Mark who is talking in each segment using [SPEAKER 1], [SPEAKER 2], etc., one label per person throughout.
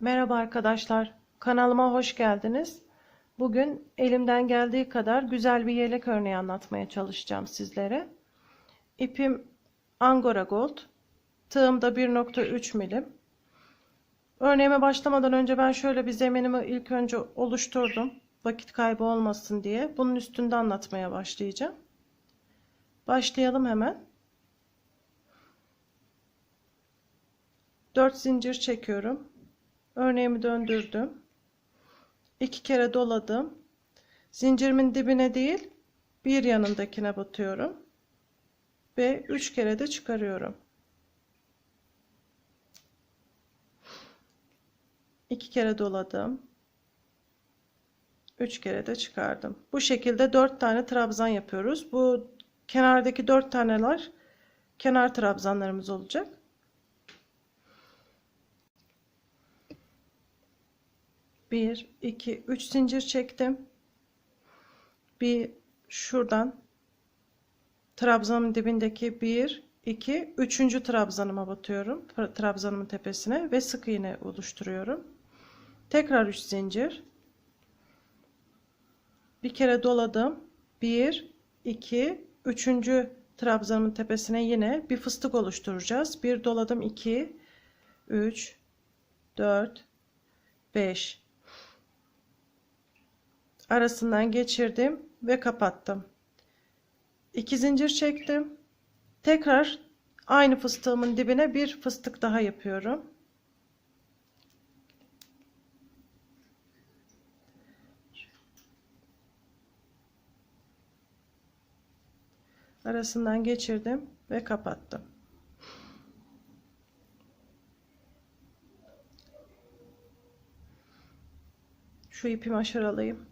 [SPEAKER 1] Merhaba arkadaşlar, kanalıma hoş geldiniz. Bugün elimden geldiği kadar güzel bir yelek örneği anlatmaya çalışacağım sizlere. İpim Angora Gold, tığım da 1.3 milim. Örneğime başlamadan önce ben şöyle bir zeminimi ilk önce oluşturdum. Vakit kaybı olmasın diye. Bunun üstünde anlatmaya başlayacağım. Başlayalım hemen. 4 zincir çekiyorum. Örneğimi döndürdüm. iki kere doladım. Zincirimin dibine değil, bir yanındakine batıyorum. Ve üç kere de çıkarıyorum. iki kere doladım. Üç kere de çıkardım. Bu şekilde dört tane trabzan yapıyoruz. Bu kenardaki dört taneler kenar trabzanlarımız olacak. 1 2 3 zincir çektim. Bir şuradan trabzanın dibindeki 1 2 3. trabzanıma batıyorum. Trabzanımın tepesine ve sık iğne oluşturuyorum. Tekrar 3 zincir. Bir kere doladım. 1 2 3. trabzanımın tepesine yine bir fıstık oluşturacağız. Bir doladım 2 3 4 5 arasından geçirdim ve kapattım. 2 zincir çektim. Tekrar aynı fıstığımın dibine bir fıstık daha yapıyorum. Arasından geçirdim ve kapattım. Şu ipimi aşağılayayım.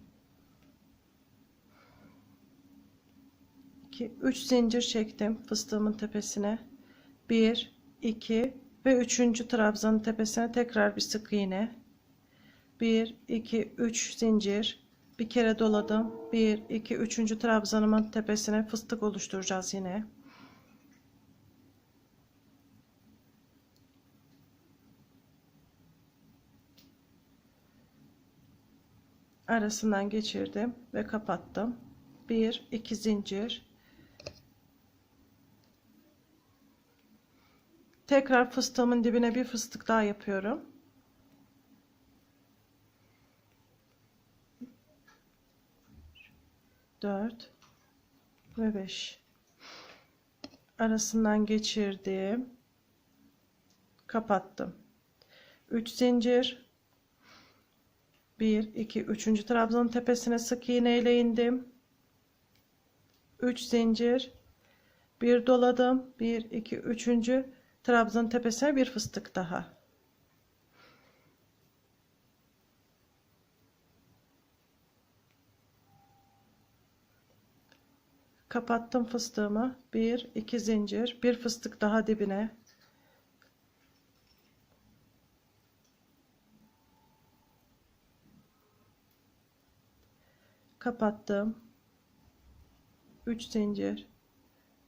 [SPEAKER 1] 2 3 zincir çektim fıstığımın tepesine. 1 2 ve 3. trabzanın tepesine tekrar bir sık iğne. 1 2 3 zincir. Bir kere doladım. 1 2 3. trabzanımın tepesine fıstık oluşturacağız yine. Arasından geçirdim ve kapattım. 1 2 zincir Tekrar fıstığımın dibine bir fıstık daha yapıyorum. Dört ve beş arasından geçirdim. Kapattım. 3 zincir. 1 2 3. trabzanın tepesine sık iğne ile indim. 3 zincir. 1 doladım. 1 2 3. Trabzan tepesine bir fıstık daha. Kapattım fıstığımı. Bir, iki zincir. Bir fıstık daha dibine. Kapattım. 3 zincir.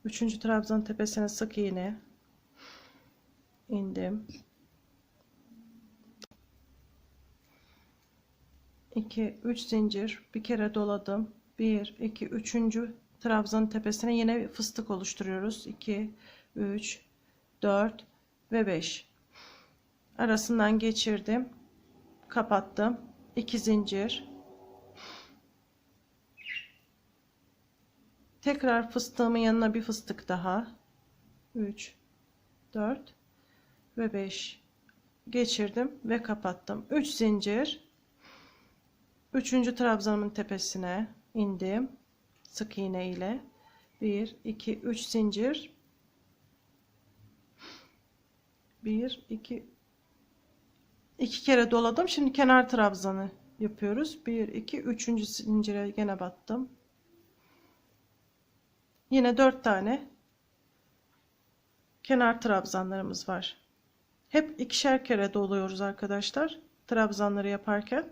[SPEAKER 1] 3. trabzan tepesine sık iğne indim. 2 3 zincir bir kere doladım. 1 2 3. trabzanın tepesine yine fıstık oluşturuyoruz. 2 3 4 ve 5. Arasından geçirdim. Kapattım. 2 zincir. Tekrar fıstığımın yanına bir fıstık daha. 3 4 ve 5 geçirdim ve kapattım. 3 zincir. 3. trabzanımın tepesine indim. Sık iğne ile. 1 2 3 zincir. 1 2 2 kere doladım. Şimdi kenar trabzanı yapıyoruz. 1 2 3. zincire gene battım. Yine 4 tane kenar trabzanlarımız var hep ikişer kere doluyoruz arkadaşlar. Trabzanları yaparken.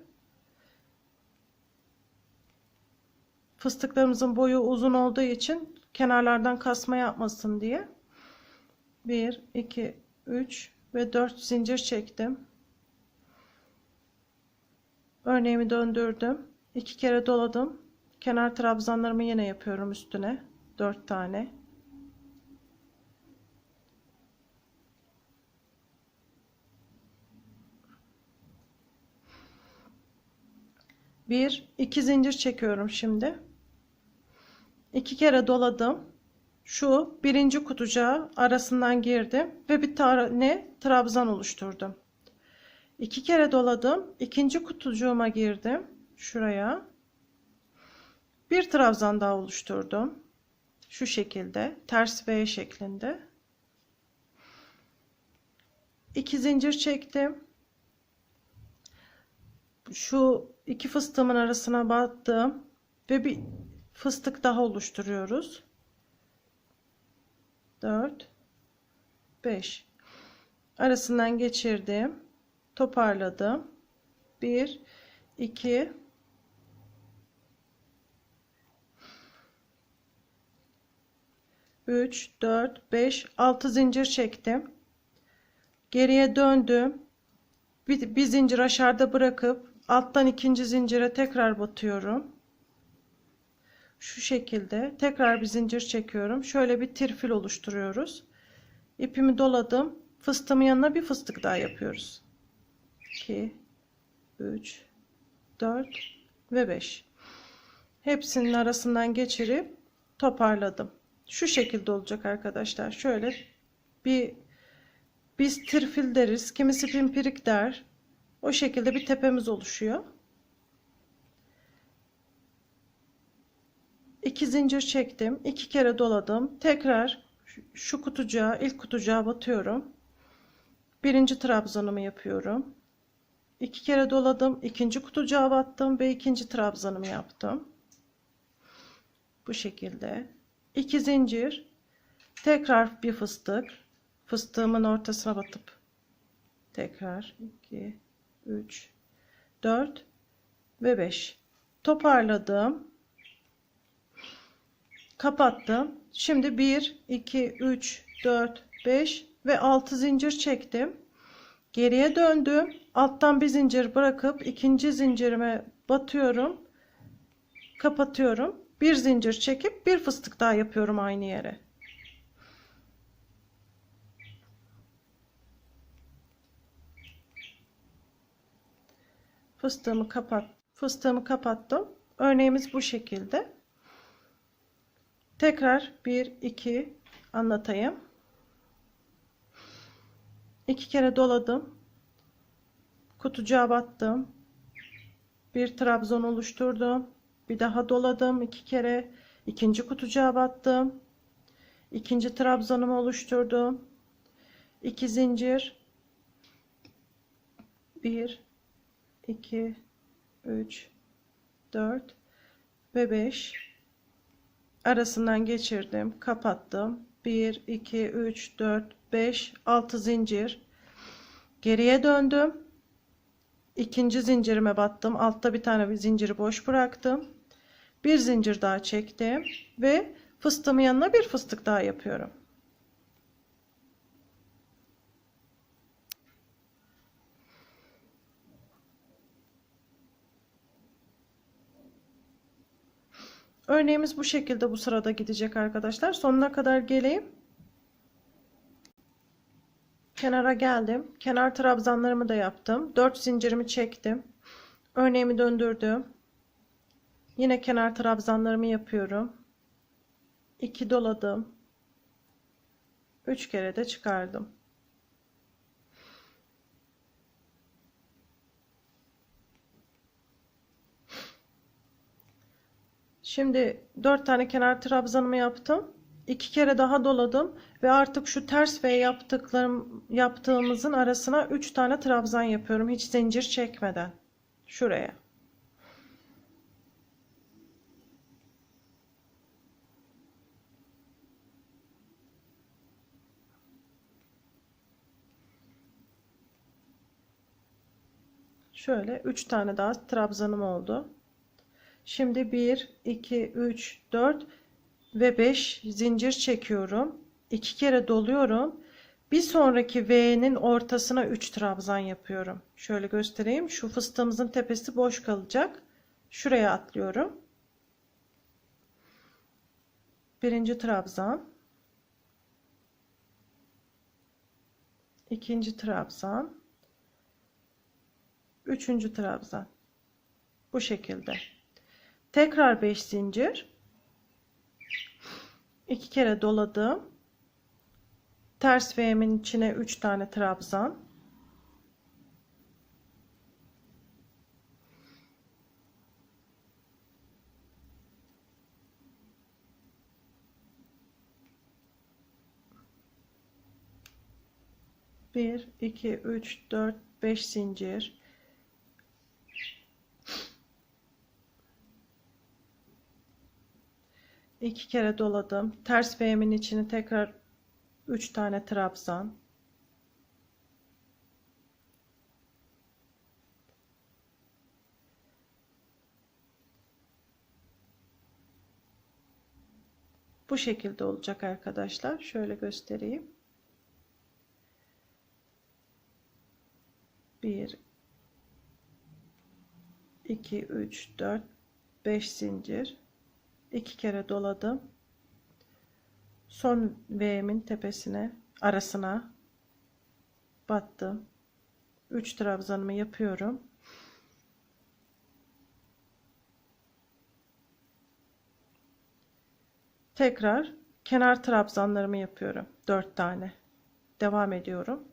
[SPEAKER 1] Fıstıklarımızın boyu uzun olduğu için kenarlardan kasma yapmasın diye 1 2 3 ve 4 zincir çektim. Örneğimi döndürdüm. iki kere doladım. Kenar trabzanlarımı yine yapıyorum üstüne. 4 tane. Bir, iki zincir çekiyorum şimdi. İki kere doladım. Şu birinci kutucuğa arasından girdim ve bir tane trabzan oluşturdum. İki kere doladım. ikinci kutucuğuma girdim. Şuraya. Bir trabzan daha oluşturdum. Şu şekilde. Ters V şeklinde. İki zincir çektim. Şu iki fıstığımın arasına battım. Ve bir fıstık daha oluşturuyoruz. 4 5 arasından geçirdim toparladım. 1 2 3 4 5 6 zincir çektim. Geriye döndüm. Bir, bir zincir aşağıda bırakıp alttan ikinci zincire tekrar batıyorum şu şekilde tekrar bir zincir çekiyorum. Şöyle bir tirfil oluşturuyoruz. İpimi doladım. Fıstığımın yanına bir fıstık daha yapıyoruz. 2 3 4 ve 5. Hepsinin arasından geçirip toparladım. Şu şekilde olacak arkadaşlar. Şöyle bir biz tirfil deriz. Kimisi pimpirik der. O şekilde bir tepemiz oluşuyor. 2 zincir çektim. 2 kere doladım. Tekrar şu kutucuğa, ilk kutucuğa batıyorum. Birinci trabzanımı yapıyorum. 2 kere doladım. ikinci kutucuğa battım ve ikinci trabzanımı yaptım. Bu şekilde. 2 zincir. Tekrar bir fıstık. Fıstığımın ortasına batıp tekrar 2 3 4 ve 5 toparladım kapattım. Şimdi 1, 2, 3, 4, 5 ve 6 zincir çektim. Geriye döndüm. Alttan bir zincir bırakıp ikinci zincirime batıyorum. Kapatıyorum. Bir zincir çekip bir fıstık daha yapıyorum aynı yere. Fıstığımı kapat. Fıstığımı kapattım. Örneğimiz bu şekilde. Tekrar 1 2 anlatayım. İki kere doladım. Kutucuğa battım. Bir trabzan oluşturdum. Bir daha doladım iki kere. ikinci kutucuğa battım. İkinci trabzanımı oluşturdum. 2 zincir. 1 2 3 4 ve 5 arasından geçirdim kapattım. 1 2 3 4 5 6 zincir. Geriye döndüm. İkinci zincirime battım. Altta bir tane bir zinciri boş bıraktım. Bir zincir daha çektim ve fıstığımın yanına bir fıstık daha yapıyorum Örneğimiz bu şekilde bu sırada gidecek arkadaşlar. Sonuna kadar geleyim. Kenara geldim. Kenar trabzanlarımı da yaptım. 4 zincirimi çektim. Örneğimi döndürdüm. Yine kenar trabzanlarımı yapıyorum. 2 doladım. 3 kere de çıkardım. Şimdi 4 tane kenar trabzanımı yaptım. 2 kere daha doladım ve artık şu ters V yaptıklarım yaptığımızın arasına 3 tane trabzan yapıyorum hiç zincir çekmeden. Şuraya. Şöyle 3 tane daha trabzanım oldu. Şimdi 1, 2, 3, 4 ve 5 zincir çekiyorum. 2 kere doluyorum. Bir sonraki V'nin ortasına 3 trabzan yapıyorum. Şöyle göstereyim. Şu fıstığımızın tepesi boş kalacak. Şuraya atlıyorum. Birinci trabzan. ikinci trabzan. Üçüncü trabzan. Bu şekilde. Tekrar 5 zincir. iki kere doladım. Ters V'min içine 3 tane trabzan. Bir, iki, üç, dört, beş zincir. İki kere doladım. Ters V'min içine tekrar 3 tane trabzan. Bu şekilde olacak arkadaşlar. Şöyle göstereyim. 1 2 3 4 5 zincir. 2 kere doladım son V'min tepesine arasına battım. 3 trabzanımı yapıyorum. Tekrar kenar trabzanlarımı yapıyorum. 4 tane. Devam ediyorum.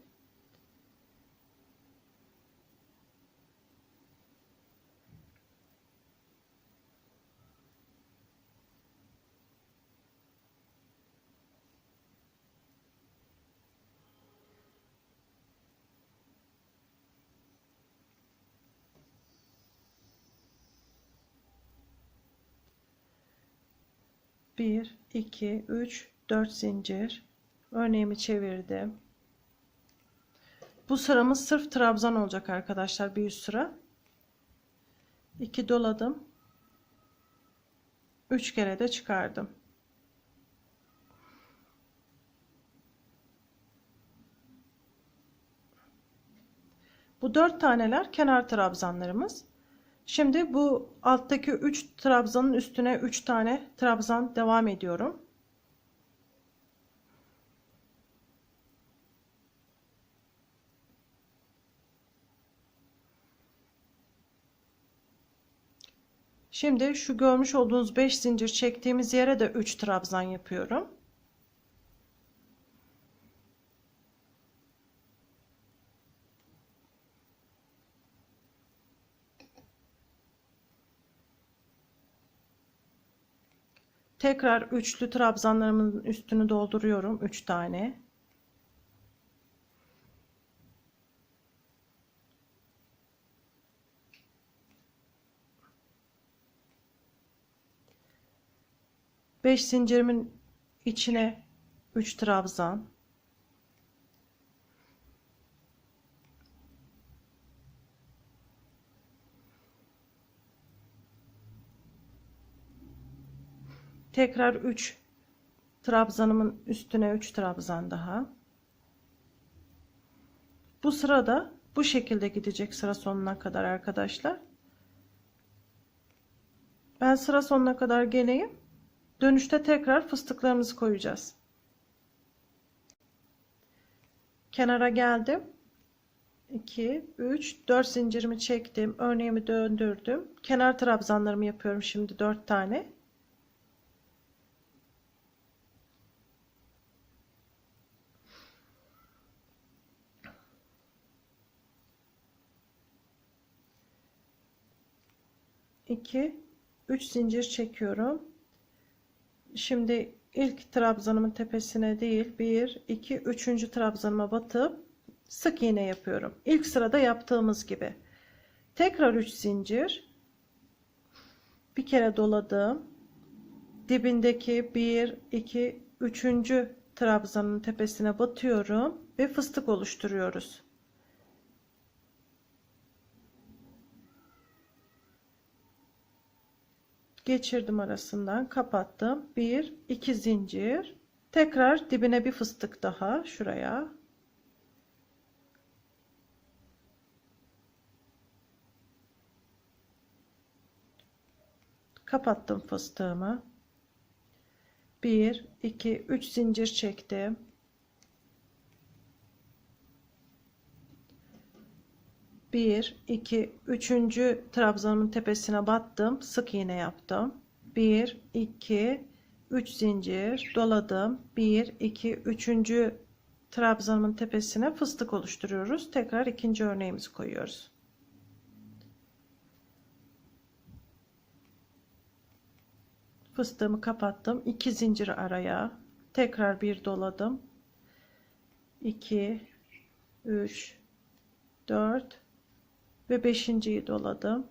[SPEAKER 1] Bir, iki, üç, dört zincir. Örneğimi çevirdim. Bu sıramız sırf trabzan olacak arkadaşlar. Bir üst sıra. 2 doladım. 3 kere de çıkardım. Bu dört taneler kenar trabzanlarımız. Şimdi bu alttaki 3 trabzanın üstüne 3 tane trabzan devam ediyorum. Şimdi şu görmüş olduğunuz 5 zincir çektiğimiz yere de 3 trabzan yapıyorum. Tekrar üçlü trabzanlarımın üstünü dolduruyorum. 3 tane. Beş zincirimin içine 3 trabzan. Tekrar 3 trabzanımın üstüne 3 trabzan daha. Bu sırada bu şekilde gidecek sıra sonuna kadar arkadaşlar. Ben sıra sonuna kadar geleyim. Dönüşte tekrar fıstıklarımızı koyacağız. Kenara geldim. 2, 3, 4 zincirimi çektim. Örneğimi döndürdüm. Kenar trabzanlarımı yapıyorum şimdi 4 tane. 2 3 zincir çekiyorum. Şimdi ilk trabzanımın tepesine değil 1 2 3. trabzanıma batıp sık iğne yapıyorum. İlk sırada yaptığımız gibi. Tekrar 3 zincir. Bir kere doladım. Dibindeki 1 2 3. trabzanın tepesine batıyorum ve fıstık oluşturuyoruz. geçirdim arasından kapattım. 1 2 zincir. Tekrar dibine bir fıstık daha şuraya. Kapattım fastığımı. 1 2 3 zincir çektim. Bir, iki, üçüncü trabzanımın tepesine battım. Sık iğne yaptım. Bir, iki, üç zincir doladım. Bir, iki, üçüncü trabzanımın tepesine fıstık oluşturuyoruz. Tekrar ikinci örneğimizi koyuyoruz. Fıstığımı kapattım. 2 zincir araya. Tekrar bir doladım. 2 3 4 ve 5.yi doladım.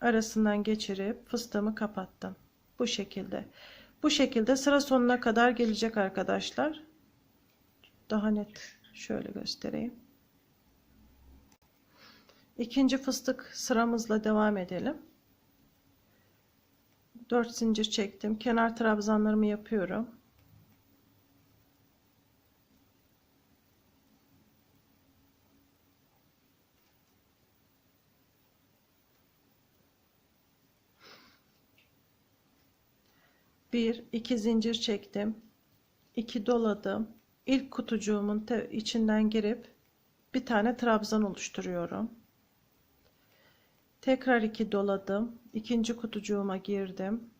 [SPEAKER 1] Arasından geçirip fıstığımı kapattım. Bu şekilde. Bu şekilde sıra sonuna kadar gelecek arkadaşlar. Daha net şöyle göstereyim. İkinci fıstık sıramızla devam edelim. 4 zincir çektim. Kenar trabzanlarımı yapıyorum. Bir, iki zincir çektim. 2 doladım. İlk kutucuğumun içinden girip bir tane trabzan oluşturuyorum. Tekrar iki doladım. İkinci kutucuğuma girdim.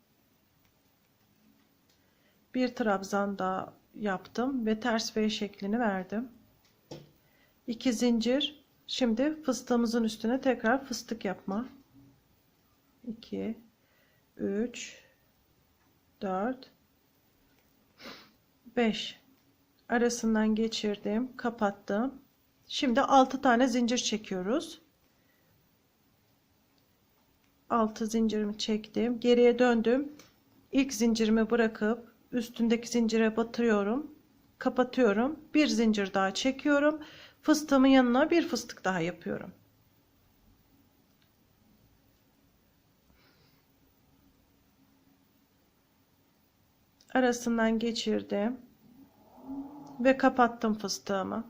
[SPEAKER 1] Bir trabzan daha yaptım ve ters V şeklini verdim. 2 zincir. Şimdi fıstığımızın üstüne tekrar fıstık yapma. 2 3 4 5 arasından geçirdim, kapattım. Şimdi 6 tane zincir çekiyoruz. 6 zincirimi çektim. Geriye döndüm. İlk zincirimi bırakıp üstündeki zincire batırıyorum. Kapatıyorum. Bir zincir daha çekiyorum. Fıstığımın yanına bir fıstık daha yapıyorum. Arasından geçirdim ve kapattım fıstığımı.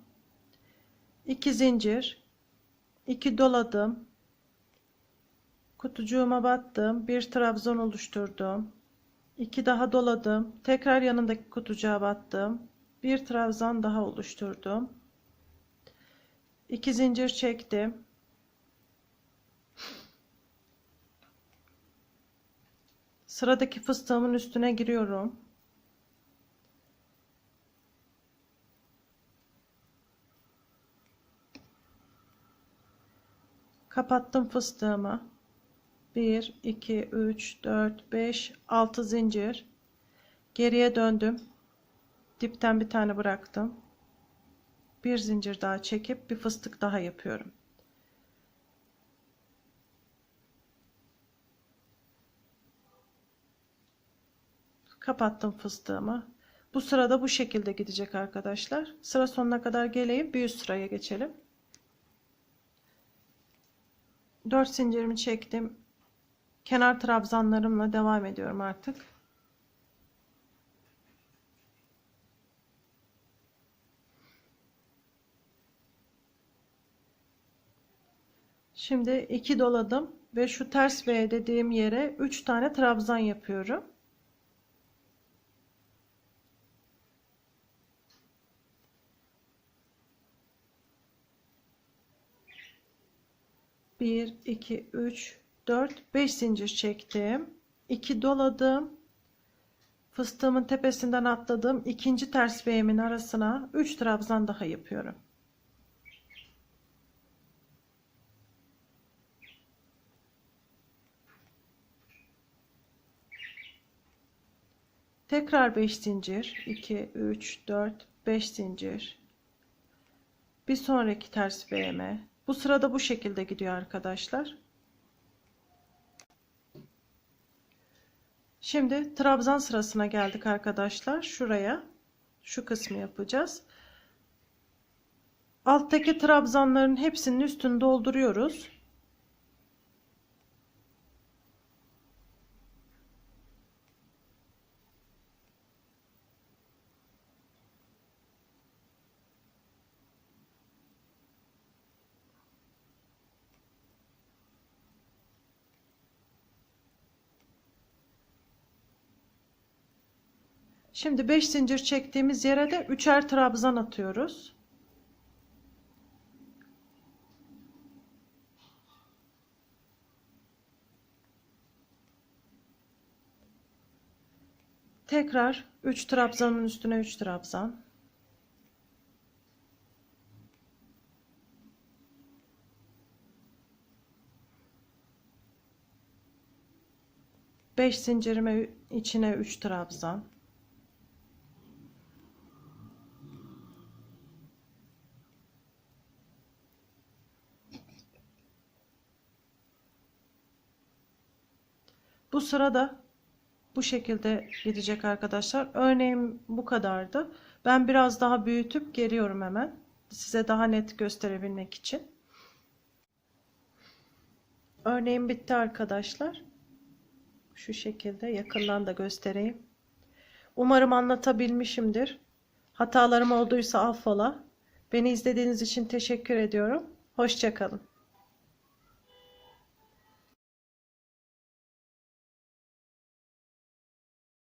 [SPEAKER 1] 2 zincir, 2 doladım, kutucuğuma battım bir trabzan oluşturdum. İki daha doladım tekrar yanındaki kutucuğa battım. Bir trabzan daha oluşturdum. İki zincir çektim. Sıradaki fıstığımın üstüne giriyorum kapattım fıstığımı. 1 2 3 4 5 6 zincir. Geriye döndüm. Dipten bir tane bıraktım. Bir zincir daha çekip bir fıstık daha yapıyorum. Kapattım fıstığımı. Bu sırada bu şekilde gidecek arkadaşlar. Sıra sonuna kadar geleyim. Bir üst sıraya geçelim 4 zincirimi çektim kenar trabzanlarımla devam ediyorum artık. Şimdi iki doladım ve şu ters V dediğim yere 3 tane trabzan yapıyorum. Bir, iki, üç, 4 5 zincir çektim. 2 doladım. Fıstığımın tepesinden atladım. İkinci ters V'min arasına 3 trabzan daha yapıyorum. Tekrar 5 zincir. 2 3 4 5 zincir. Bir sonraki ters V'me bu sırada bu şekilde gidiyor arkadaşlar Şimdi trabzan sırasına geldik arkadaşlar. Şuraya şu kısmı yapacağız. Alttaki trabzanların hepsinin üstünü dolduruyoruz. Şimdi 5 zincir çektiğimiz yere de üçer trabzan atıyoruz. Tekrar 3 trabzanın üstüne 3 trabzan. Beş zincirime içine 3 trabzan. Bu sırada bu şekilde gidecek arkadaşlar. Örneğim bu kadardı. Ben biraz daha büyütüp geliyorum hemen. Size daha net gösterebilmek için. Örneğim bitti arkadaşlar. Şu şekilde yakından da göstereyim. Umarım anlatabilmişimdir. Hatalarım olduysa affola. Beni izlediğiniz için teşekkür ediyorum. Hoşçakalın.